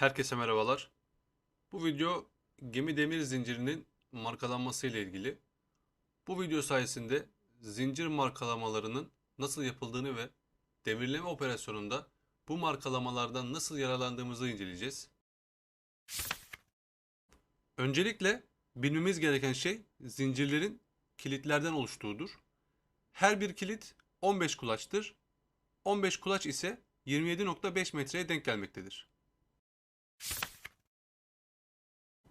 Herkese merhabalar. Bu video gemi demir zincirinin markalanması ile ilgili. Bu video sayesinde zincir markalamalarının nasıl yapıldığını ve demirleme operasyonunda bu markalamalardan nasıl yararlandığımızı inceleyeceğiz. Öncelikle bilmemiz gereken şey zincirlerin kilitlerden oluştuğudur. Her bir kilit 15 kulaçtır. 15 kulaç ise 27.5 metreye denk gelmektedir.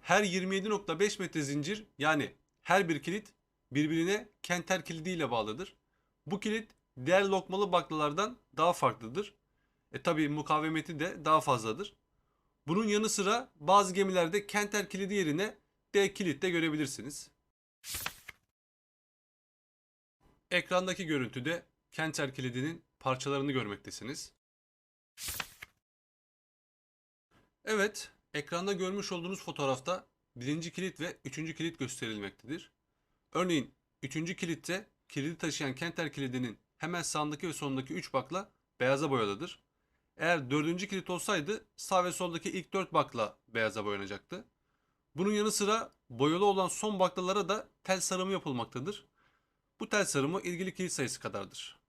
Her 27.5 metre zincir yani her bir kilit birbirine kenter kilidi bağlıdır. Bu kilit diğer lokmalı baklalardan daha farklıdır. E tabi mukavemeti de daha fazladır. Bunun yanı sıra bazı gemilerde kenter kilidi yerine D kilit de görebilirsiniz. Ekrandaki görüntüde kenter kilidinin parçalarını görmektesiniz. Evet, ekranda görmüş olduğunuz fotoğrafta birinci kilit ve üçüncü kilit gösterilmektedir. Örneğin üçüncü kilitte kilidi taşıyan kenter kilidinin hemen sağındaki ve solundaki 3 bakla beyaza boyalıdır. Eğer dördüncü kilit olsaydı sağ ve soldaki ilk 4 bakla beyaza boyanacaktı. Bunun yanı sıra boyalı olan son baklalara da tel sarımı yapılmaktadır. Bu tel sarımı ilgili kilit sayısı kadardır.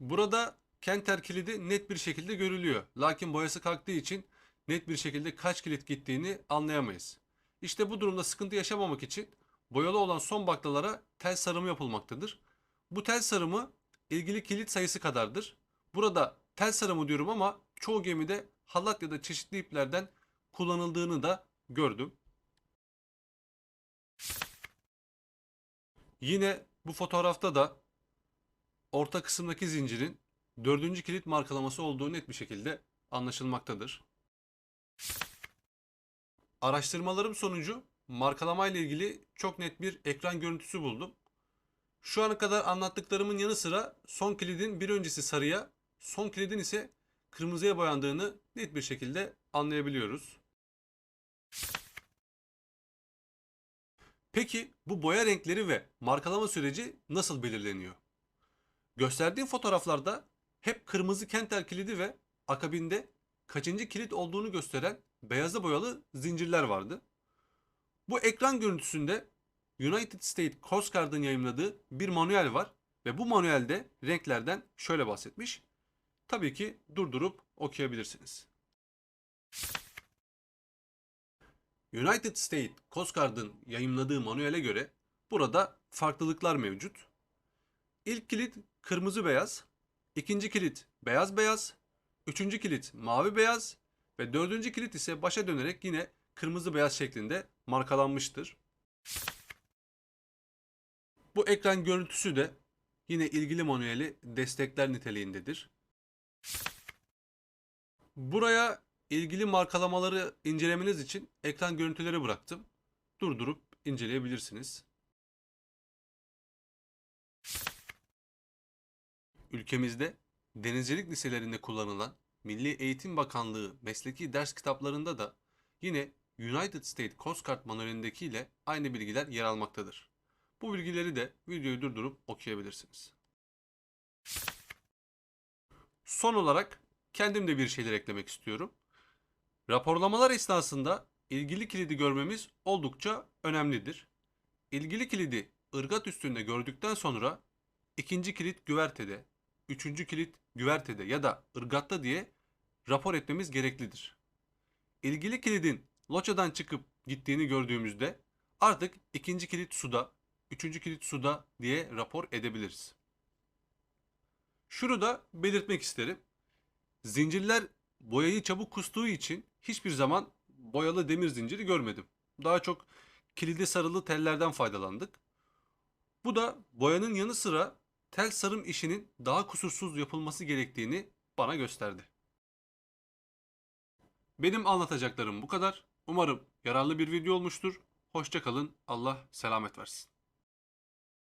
Burada Kenter kilidi net bir şekilde görülüyor. Lakin boyası kalktığı için net bir şekilde kaç kilit gittiğini anlayamayız. İşte bu durumda sıkıntı yaşamamak için boyalı olan son baklalara tel sarımı yapılmaktadır. Bu tel sarımı ilgili kilit sayısı kadardır. Burada tel sarımı diyorum ama çoğu gemide halat ya da çeşitli iplerden kullanıldığını da gördüm. Yine bu fotoğrafta da orta kısımdaki zincirin dördüncü kilit markalaması olduğu net bir şekilde anlaşılmaktadır. Araştırmalarım sonucu markalama ile ilgili çok net bir ekran görüntüsü buldum. Şu ana kadar anlattıklarımın yanı sıra son kilidin bir öncesi sarıya, son kilidin ise kırmızıya boyandığını net bir şekilde anlayabiliyoruz. Peki bu boya renkleri ve markalama süreci nasıl belirleniyor? Gösterdiğim fotoğraflarda hep kırmızı kenter kilidi ve akabinde kaçıncı kilit olduğunu gösteren beyaza boyalı zincirler vardı. Bu ekran görüntüsünde United States Coast Guard'ın yayımladığı bir manuel var ve bu manuelde renklerden şöyle bahsetmiş. Tabii ki durdurup okuyabilirsiniz. United States Coast Guard'ın yayımladığı manuele göre burada farklılıklar mevcut. İlk kilit kırmızı beyaz, ikinci kilit beyaz beyaz, üçüncü kilit mavi beyaz ve dördüncü kilit ise başa dönerek yine kırmızı beyaz şeklinde markalanmıştır. Bu ekran görüntüsü de yine ilgili manueli destekler niteliğindedir. Buraya ilgili markalamaları incelemeniz için ekran görüntüleri bıraktım. Durdurup inceleyebilirsiniz. Ülkemizde denizcilik liselerinde kullanılan Milli Eğitim Bakanlığı mesleki ders kitaplarında da yine United States Coast Guard manuelindeki ile aynı bilgiler yer almaktadır. Bu bilgileri de videoyu durdurup okuyabilirsiniz. Son olarak kendim de bir şeyler eklemek istiyorum. Raporlamalar esnasında ilgili kilidi görmemiz oldukça önemlidir. İlgili kilidi ırgat üstünde gördükten sonra ikinci kilit güvertede, üçüncü kilit güvertede ya da ırgatta diye rapor etmemiz gereklidir. İlgili kilidin loçadan çıkıp gittiğini gördüğümüzde artık ikinci kilit suda, üçüncü kilit suda diye rapor edebiliriz. Şunu da belirtmek isterim. Zincirler boyayı çabuk kustuğu için hiçbir zaman boyalı demir zinciri görmedim. Daha çok kilidi sarılı tellerden faydalandık. Bu da boyanın yanı sıra tel sarım işinin daha kusursuz yapılması gerektiğini bana gösterdi. Benim anlatacaklarım bu kadar. Umarım yararlı bir video olmuştur. Hoşça kalın. Allah selamet versin.